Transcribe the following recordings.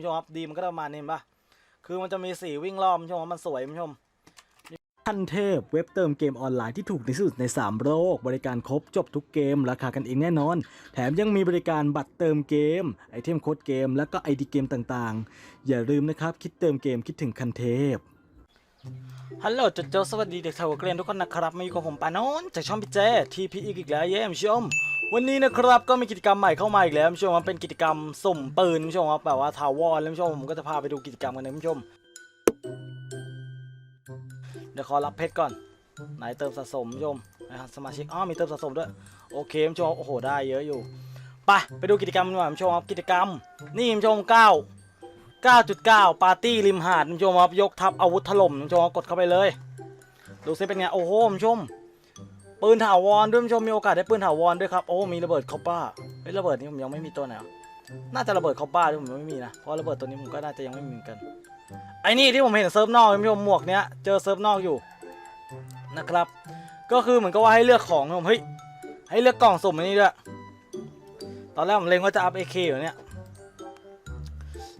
ผู้ชมครับดีมันก็ประมาณนี้ป่ะคือมันจะมีสีวิ่งรอบผู้ชมมันสวยผู้ชมขั้นเทพเว็บเติมเกมออนไลน์ที่ถูกที่สุดใน 3 โลก บริการครบจบทุกเกม ราคากันเองแน่นอน แถมยังมีบริการบัตรเติมเกม ไอเทมโค้ดเกม และก็ไอดีเกมต่างๆ อย่าลืมนะครับ คิดเติมเกมคิดถึงคันเทพ ฮัลโหลจุดโจสวัสดีเด็กชาวเกรียนทุกคนนะครับมาอยู่กับผมปานนท์จากช่องพี่เจทีพีอีกแล้วเย้คุณผู้ชม วันนี้นะครับก็มีกิจกรรมใหม่เข้ามาอีกแล้วคุณผู้ชมมันเป็นกิจกรรมสุ่มปืนคุณผู้ชมครับแบบว่าทาวรแล้วคุณผู้ชมผมก็จะพาไปดูกิจกรรมกันนะคุณผู้ชม เดี๋ยวขอรับเพชรก่อน ไหนเติมสะสมคุณผู้ชมนะครับสมาชิกอ๋อมีเติมสะสมด้วยโอเคคุณผู้ชมโอ้โหได้เยอะอยู่ไปไปดูกิจกรรมดีกว่าคุณผู้ชมครับกิจกรรมนี่คุณผู้ชมเก้า 9.9 ปาร์ตี้ริมหาดคุณผู้ชมครับยกทัพอาวุธถล่มคุณผู้ชมกดเข้าไปเลยดูซิเป็นไงโอ้โหคุชม ปืนถาวรด้วยคุณผู้ชมมีโอกาสได้ปืนถาวรด้วยครับโอ้มีระเบิดคอปป้าเฮ้ยระเบิดนี้ผมยังไม่มีตัวไหนอะน่าจะระเบิดคอปป้าด้วยผมยังไม่มีนะเพราะระเบิดตัวนี้ผมก็น่าจะยังไม่มีเหมือนกันไอ้นี่ที่ผมเห็นเซิร์ฟนอกคุณผู้ชมหมวกเนี้ยเจอเซิร์ฟนอกอยู่นะครับ ก็คือเหมือนกับว่าให้เลือกของผมเฮ้ยให้เลือกกล่องสุ่มอันนี้ด้วยตอนแรกผมเล็งว่าจะอัพ AK อยู่เนี่ย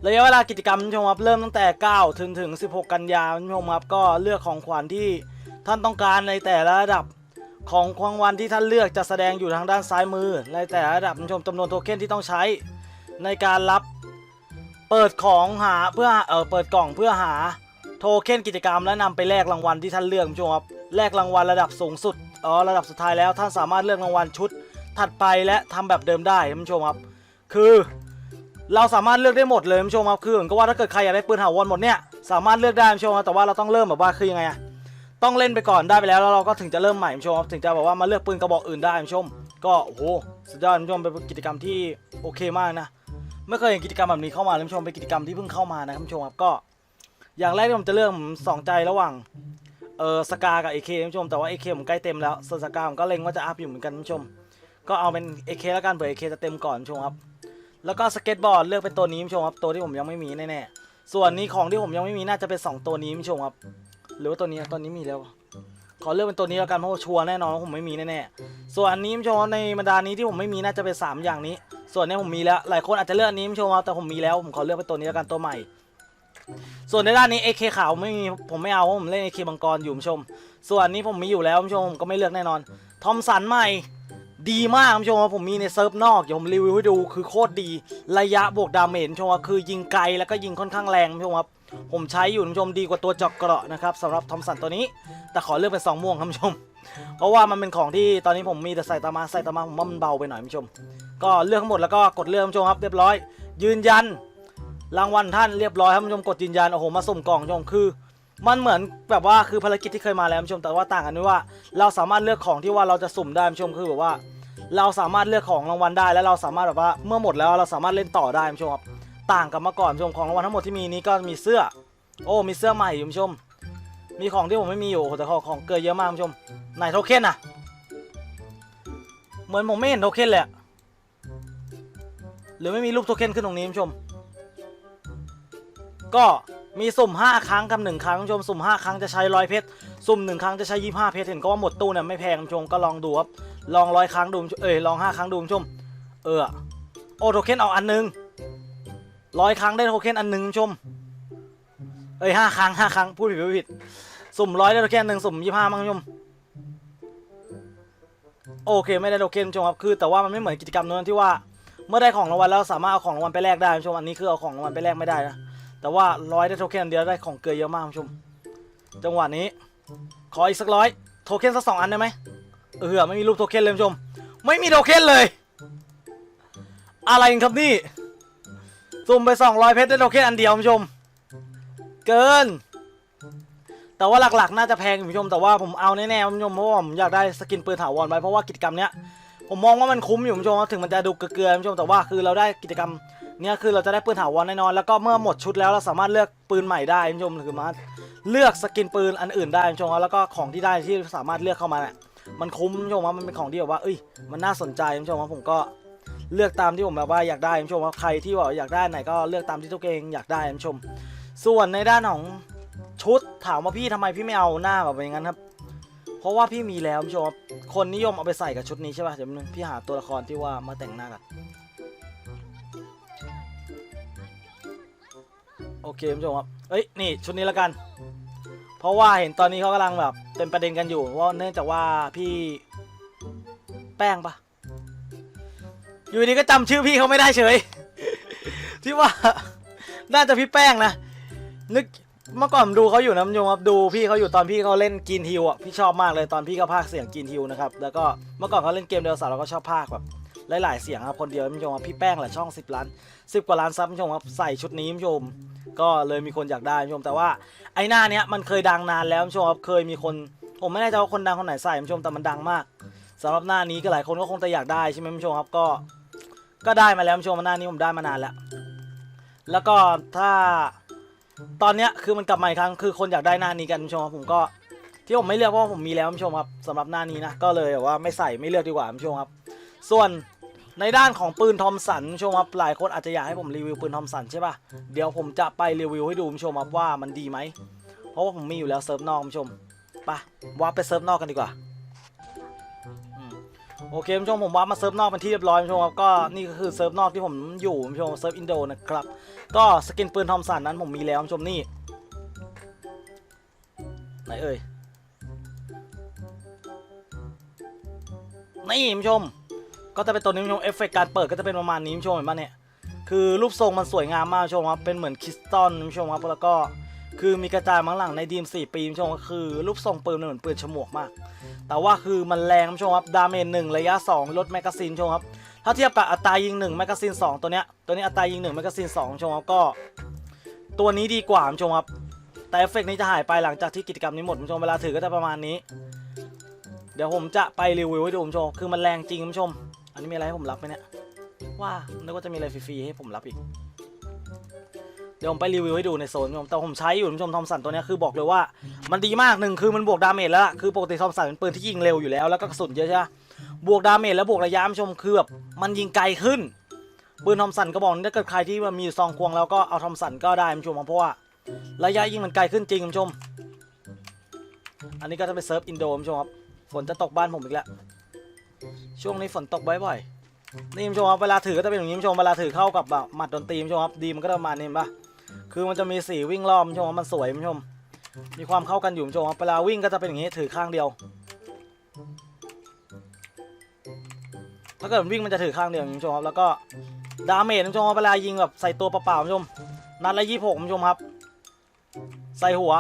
ระยะเวลากิจกรรมคุณผู้ชมครับเริ่มตั้งแต่ 9 ถึงถึง 16 กันยายนคุณผู้ชมครับก็เลือกของขวัญที่ท่านต้องการในแต่ละระดับของรางวัลที่ท่านเลือกจะแสดงอยู่ทางด้านซ้ายมือ ในแต่ละระดับคุณผู้ชมจำนวนโทเค็นที่ต้องใช้ ในการรับเปิดของหาเพื่อเออเปิดกล่องเพื่อหาโทเค็นกิจกรรมและนำไปแลกรางวัลที่ท่านเลือกคุณผู้ชมครับแลกรางวัลระดับสูงสุดอ๋อระดับสุดท้ายแล้วท่านสามารถเลือกรางวัลชุดถัดไปและทำแบบเดิมได้คุณผู้ชมครับ คือ เราสามารถเลือกได้หมดเลยคุณผู้ชมครับคือเหมือนกับว่าถ้าเกิดใครอยากได้ปืนถาวรหมดเนี่ยสามารถเลือกได้คุณผู้ชมครับแต่ว่าเราต้องเริ่มแบบว่าคือยังไงอะต้องเล่นไปก่อนได้ไปแล้วแล้วเราก็ถึงจะเริ่มใหม่คุณผู้ชมครับถึงจะแบบว่ามาเลือกปืนกระบอกอื่นได้คุณผู้ชม ก็โอ้โหสุดยอดคุณผู้ชมเป็นกิจกรรมที่โอเคมากนะไม่เคยเห็นกิจกรรมแบบนี้เข้ามาคุณผู้ชมเป็นกิจกรรมที่เพิ่งเข้ามานะคุณผู้ชมครับก็ อย่างแรกที่ผมจะเลือกผมสองใจระหว่างเออสกากับเอเคคุณผู้ชมแต่ว่าเอเคผมใกล้เต็มแล้วส่วนสกาผมก็เล็งว่าจะอัพอยู่เหมือนกันคุณผู้ชม ก็เอาเป็นเอเคแล้วกันเผื่อเอเคจะเต็มก่อนคุณผู้ชมครับ แล้วก็สเก็ตบอร์ดเลือกเป็นตัวนี้คุณผู้ชมครับตัวที่ผมยังไม่มีแน่ๆส่วนนี้ของที่ผมยังไม่มีน่าจะเป็น 2 ตัวนี้คุณผู้ชมครับหรือว่าตัวนี้ตัวนี้มีแล้วขอเลือกเป็นตัวนี้แล้วกันเพราะว่าชัวร์แน่นอนว่าผมไม่มีแน่ๆส่วนอันนี้คุณผู้ชมครับในบรรดานี้ที่ผมไม่มีน่าจะเป็น 3 อย่างนี้ ส่วนนี้ผมมีแล้วหลายคนอาจจะเลือกอันนี้คุณผู้ชมครับแต่ผมมีแล้วผมขอเลือกเป็นตัวนี้แล้วกันตัวใหม่ส่วนในด้านนี้ AK ขาวไม่มีผมไม่เอาเพราะผมเล่น AK บังกรอยู่คุณผู้ชม ส่วนนี้ผมมีอยู่แล้วคุณผู้ชมผมก็ไม่เลือกแน่นอนทอมสันใหม่ ดีมากคุณผู้ชมครับผมมีในเซิร์ฟนอกเดี๋ยวผมรีวิวให้ดูคือโคตรดีระยะบวกดาเมจชมครับคือยิงไกลแล้วก็ยิงค่อนข้างแรงชมครับผมใช้อยู่คุณผู้ชมดีกว่าตัวจอกเกราะนะครับสำหรับทอมสันตัวนี้ แต่ขอเลือกเป็นสองม่วงคุณผู้ชม เพราะว่ามันเป็นของที่ตอนนี้ผมมีแต่ใส่ตามาใส่ตามาผมว่ามันเบาไปหน่อยชม ก็เลือกทั้งหมดแล้วก็กดเลือกคุณผู้ชมครับเรียบร้อย ยืนยัน รางวัลท่านเรียบร้อยครับคุณผู้ชมกดยืนยันโอ้โหมาสุ่มกล่องชมคือ มันเหมือนแบบว่าคือภารกิจที่เคยมาแล้วคุณผู้ชมแต่ว่าต่างกันที่ว่า เราสามารถเลือกของที่ว่าเราจะสุ่มได้คุณผู้ชมคือแบบว่า เราสามารถเลือกของรางวัลได้แล้วเราสามารถแบบว่าเมื่อหมดแล้วเราสามารถเล่นต่อได้คุณผู้ชมครับต่างกับเมื่อก่อนคุณผู้ชมของรางวัลทั้งหมดที่มีนี้ก็มีเสื้อ โอ้มีเสื้อใหม่คุณผู้ชม มีของที่ผมไม่มีอยู่โอ้แต่ของของเกินเยอะมากคุณผู้ชมไหนโทเค็นอะเหมือนผมไม่เห็นโทเค็นเลยหรือไม่มีรูปโทเค็นขึ้นตรงนี้คุณผู้ชม ก็ มีสุ่ม 5 ครั้งกับ1ครั้งคุณผู้ชมสุ่ม 5 ครั้งจะใช้ร้อยเพชรสุ่ม 1 ครั้งจะใช้ 25 เพชรเห็นก็ว่าหมดตู้เนี่ยไม่แพงคุณผู้ชมก็ลองดูครับลองร้อยครั้งดูเอ้ยลอง 5 ครั้งดูคุณผู้ชมเออโอโทเค็นเอาอันหนึงร้อยครั้งได้โทเค็นอันหนึงคุณผู้ชมเอ้ยห้าครั้งห้าครั้งพูดผิดพูดผิดสุ่มร้อยได้โทเค็นหนึ่งสุ่มยี่ห้ามั้งคุณผู้ชมโอเคไม่ได้โทเค็นคุณผู้ชมครับคือ แต่ว่ามันไม่เหมือนกิจกรรมนั้นที่ว่า เมื่อได้ของรางวัลแล้วสามารถเอาของรางวัลไปแลกได้ชมอันนี้คือเอาของรางวัลไปแลกไม่ได้นะ แต่ว่าร้อยได้โทเค็นอันเดียวได้ของเกลือเยอะมากคุณผู้ชม จังหวะนี้ ขออีกสักร้อยโทเค็นสักสองอันได้ไหมเออไม่มีรูปโทเค็นเลยคุณผู้ชม ไม่มีโทเค็นเลย อะไรกันครับนี่สุ่มไป200เพชรได้โทเค็นอันเดียวคุณผู้ชม เกิน แต่ว่าหลักๆ น่าจะแพงคุณผู้ชม แต่ว่าผมเอาแน่ๆคุณผู้ชมเพราะว่าผมอยากได้สกินปืนถาวรไว้เพราะว่ากิจกรรมเนี้ยผมมองว่ามันคุ้มอยู่คุณผู้ชมถึงมันจะดูเกลือๆคุณผู้ชมแต่ว่าคือเราได้กิจกรรม เนี้ยคือเราจะได้ปืนถาวรแน่นอน แล้วก็เมื่อหมดชุดแล้วเราสามารถเลือกปืนใหม่ได้คุณผู้ชมคือมาเลือกสกินปืนอันอื่นได้คุณผู้ชมแล้วก็ของที่ได้ที่สามารถเลือกเข้ามาเนี่ยมันคุ้มคุณผู้ชมว่ามันเป็นของที่แบบว่าเอ้ยมันน่าสนใจคุณผู้ชมว่าผมก็เลือกตามที่ผมแบบว่าอยากได้คุณผู้ชมว่าใครที่ว่าอยากได้ไหนก็เลือกตามที่ตัวเองอยากได้คุณผู้ชม ส่วนในด้านของชุดถามว่าพี่ทำไมพี่ไม่เอาหน้าแบบอย่างนั้นครับเพราะว่าพี่มีแล้วคุณผู้ชมคนนิยมเอาไปใส่กับชุดนี้ใช่ป่ะเดี๋ยวพี่หาตัวละครที่ว่ามาแต่งหน้ากัน อเคคุณผู้ชมครับเอ้ยนี่ชุดนี้แล้วกัน เพราะว่าเห็นตอนนี้เขากำลังแบบเป็นประเด็นกันอยู่เพราเนื่องจากว่าพี่แป้งปะอยู่ดีก็จำชื่อพี่เขาไม่ได้เฉย ที่ว่าน่าจะพี่แป้งนะนึกเมื่อก่อนดูเขาอยู่นะคุณผู้ชมครับดูพี่เขาอยู่ตอนพี่เขาเล่นกินฮิวอะพี่ชอบมากเลยตอนพี่เขาพากเสียงกินฮิวนะครับแล้วก็เมื่อก่อนเขาเล่นเกมเดลสาวเราก็ชอบพากแบบหลายๆเสียงครับคนเดียวคุณผู้ชมครับพี่แป้งแหละช่อง 10 ล้าน 10 กว่าล้านซับคุณผู้ชมครับใส่ชุดนี้คุณผู้ชม ก็เลยมีคนอยากได้ผู้ชมแต่ว่าไอ้หน้าเนี้ยมันเคยดังนานแล้วผู้ชมครับเคยมีคนผมไม่แน่ใจว่าคนดังคนไหนใส่ผู้ชมแต่มันดังมากสำหรับหน้านี้ก็หลายคนก็คงจะอยากได้ใช่ไหมผู้ชมครับก็ ก็ได้มาแล้วผู้ชมหน้านี้ผมได้มานานแล้ว แล้วก็ถ้าตอนเนี้ยคือมันกลับมาอีกครั้งคือคนอยากได้หน้านี้กันผู้ชมครับผมก็ที่ผมไม่เลือกเพราะว่าผมมีแล้วผู้ชมครับสำหรับหน้านี้นะก็เลยแบบว่าไม่ใส่ไม่เลือกดีกว่าผู้ชมครับ ส่วน ในด้านของปืนทอมสันชมครับหลายคนอาจจะอยากให้ผมรีวิวปืนทอมสันใช่ป่ะเดี๋ยวผมจะไปรีวิวให้ดูชมครับว่ามันดีไหมเพราะว่าผมมีอยู่แล้วเซิร์ฟนอกคุณผู้ชมไปว่าไปเซิร์ฟนอกกันดีกว่าอโอเคผู้ชมผมว่ามาเซิร์ฟนอกเป็นที่เรียบร้อยผู้ชมครับก็นี่ก็คือเซิร์ฟนอกที่ผมอยู่ผู้ชมเซิร์ฟอินโดนะครับก็สกินปืนทอมสันนั้นผมมีแล้วผู้ชมนี่ไหนเอ่ยนี่ผู้ชม ก็จะเป็นตัวนี้ชมเอฟเฟกต์การเปิดก็จะเป็นประมาณนี้ชมเห็นปะเนี่ยคือรูปทรงมันสวยงามมากชมครับเป็นเหมือนคริสตัลชมครับแล้วก็คือมีกระจายมาข้งหลังในดีม4ปีคุณผู้ชมก็คือรูปทรงปืนเหมือนปืนฉมวกมาก แต่ว่าคือมันแรงชมครับดาเมจหนึ่งระยะ 2 ลดแมกกาซีนชมครับถ้าเทียบกับอัตรายิง1แมกกาซีน2ตัวเนี้ยตัวนี้อัตรายิง1แมกกาซีน2ชมครับก็ ตัวนี้ดีกว่าชมครับแต่เอฟเฟกต์นี้จะหายไปหลังจากที่กิจกรรมนี้หมดชมเวลาถือก็จะประมาณนี้ เดี๋ยวผมจะไปรีวิวให้ดูชมคือมันแรงจริงชม อันนี้มีอะไรให้ผมรับไหมเนี่ย ว่า นึกว่าจะมีอะไรฟรีๆให้ผมรับอีก เดี๋ยวผมไปรีวิวให้ดูในโซนคุณผู้ชมแต่ผมใช้อยู่คุณผู้ชมทอมสันตัวเนี้ยคือบอกเลยว่า มันดีมากหนึ่งคือมันบวกดาเมจแล้วล่ะคือปกติทอมสันเป็นปืนที่ยิงเร็วอยู่แล้วแล้วก็กระสุนเยอะใช่ไหมบวกดาเมจแล้วบวกระยะคุณผู้ชมคือแบบมันยิงไกลขึ้นปืนทอมสันก็บอกถ้าเกิดใครที่มันมีซองควงแล้วก็เอาทอมสันก็ได้คุณผู้ชมเพราะว่าระยะยิงมันไกลขึ้นจริงคุณผู้ชม อันนี้ก็จะเป็นเซิร์ฟอินโดคุณผู้ชมครับฝนจะตกบ้านผมอีกแล้ว ช่วงนี้ฝนตกบ่อยๆนี่คุณผู้ชมครับเวลาถือก็จะเป็นอย่างนี้คุณผู้ชมเวลาถือเข้ากับแบบหมัดดนตรีคุณผู้ชมครับดีมันก็จะประมาณนี้ปะคือมันจะมีสีวิ่งรอบคุณผู้ชมครับมันสวยคุณผู้ชม มีความเข้ากันอยู่คุณผู้ชมครับเวลาวิ่งก็จะเป็นอย่างนี้ถือข้างเดียว ถ้าเกิดวิ่งมันจะถือข้างเดียวคุณผู้ชมครับแล้วก็ดาเมจคุณผู้ชมครับเวลายิงแบบใส่ตัวเปล่าๆคุณผู้ชมนัดละยี่หกคุณผู้ชมครับ ใส่หัว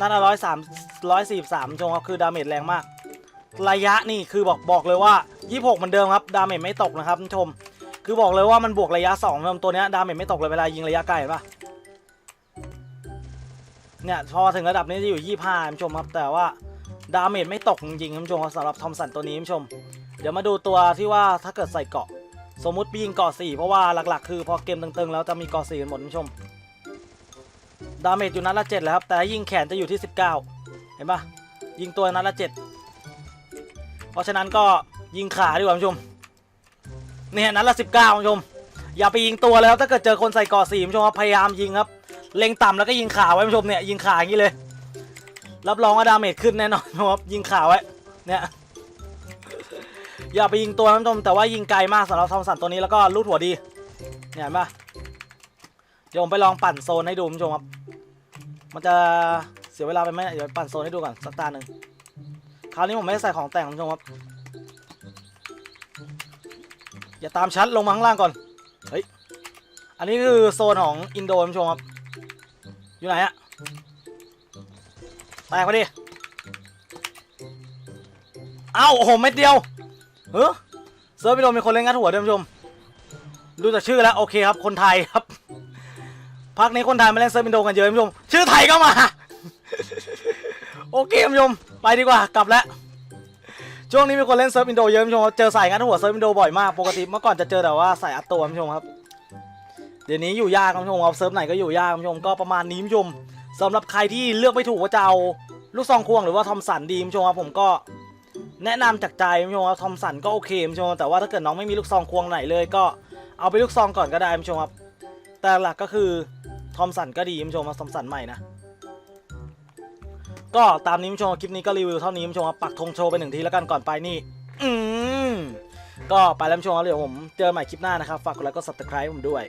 นัดละร้อยสามร้อยสี่สามคุณผู้ชมครับคือดาเมจแรงมาก ระยะนี่คือบอกบอกเลยว่ายี่หกเหมือนเดิมครับดาเมจไม่ตกนะครับคุณผู้ชม คือบอกเลยว่ามันบวกระยะสองคุณผู้ชมตัวนี้ดาเมจไม่ตกเลยเวลายิงระยะไกลเห็นปะเนี่ยพอถึงระดับนี้จะอยู่ยี่ห้าคุณผู้ชมครับแต่ว่าดาเมจไม่ตกจริงๆคุณผู้ชมครับสำหรับทอมสันตัวนี้คุณผู้ชม เดี๋ยวมาดูตัวที่ว่าถ้าเกิดใส่เกาะ สมมุติพี่ยิงเกาะสี่เพราะว่าหลักๆ คือพอเกมตึงๆ แล้วจะมีเกาะสี่กันหมดคุณผู้ชมดาเมจอยู่นัดละเจ็ดแล้วครับแต่ยิงแขนจะอยู่ที่ 19 เห็นปะยิงตัวนัดละเจ็ด เพราะฉะนั้นก็ยิงขาดีกว่าคุณผู้ชมเนี่ยนัดละ19คุณผู้ชมอย่าไปยิงตัวเลยครับถ้าเกิดเจอคนใส่กาะสี่คุณผู้ชมพยายามยิงครับเล็งต่ำแล้วก็ยิงขาไว้คุณผู้ชมเนี่ยยิงขาอย่างนี้เลย รับรองว่าดาเมจขึ้นแน่นอนครับยิงขาไว้เนี่ยอย่าไปยิงตัวนะคุณผู้ชมแต่ว่ายิงไกลมากสำหรับทอมสันตัวนี้แล้วก็ลูดหัวดีเนี่ยเห็นปะเดี๋ยวผมไปลองปั่นโซนให้ดูคุณผู้ชมครับมันจะเสียเวลาไปไหมเดี๋ยวปั่นโซนให้ดูก่อนสักตาหนึ่ง คราวนี้ผมไม่ได้ใส่ของแต่งคุณผู้ชมครับ อย่าตามชัดลงมาข้างล่างก่อน เฮ้ย อันนี้คือโซนของอินโดคุณผู้ชมครับ อยู่ไหนอะแตกไปดิ เอ้าโอ้โหเม็ดเดียว เฮ้ยเซิร์ฟไปโดนมีคนเล่นงัดหัวเดิมชม ดูจากชื่อแล้วโอเคครับ คนไทยครับพักนี้คนไทยมาเล่นเซิร์ฟอินโดกันเยอะคุณผู้ชม ชื่อไทยก็มา โอเคคุณผู้ชม ไปดีกว่ากลับแล้วช่วงนี้มีคนเล่นเซิร์ฟอินโดเยอะคุณผู้ชมเจอสายงัดหัวเซิร์ฟอินโดบ่อยมากปกติเมื่อก่อนจะเจอแต่ว่าสายอัดตัวคุณผู้ชมครับ เดี๋ยวนี้อยู่ยากคุณผู้ชมครับเซิร์ฟไหนก็อยู่ยากคุณผู้ชมก็ประมาณนี้คุณผู้ชมสำหรับใครที่เลือกไม่ถูกว่าจะเอาลูกซองควงหรือว่าทอมสันดีคุณผู้ชมครับผมก็แนะนำจากใจคุณผู้ชมครับทอมสันก็โอเคคุณผู้ชมแต่ว่าถ้าเกิดน้องไม่มีลูกซองควงไหนเลย ก็เอาไปลูกซองก่อนก็ได้คุณผู้ชมครับแต่หลักก็คือทอมสันก็ดีคุณผู้ชมครับทอมสันใหม่นะ ก็ตามนี้ผู้ชมคลิปนี้ก็รีวิวเท่านี้ผู้ชมครับปักธงโชว์ไปหนึ่งทีแล้วกันก่อนไปนี่อืมก็ไปแล้วผู้ชมเดี๋ยวผมเจอใหม่คลิปหน้านะครับ ฝากกดไลค์กด subscribe ผมด้วย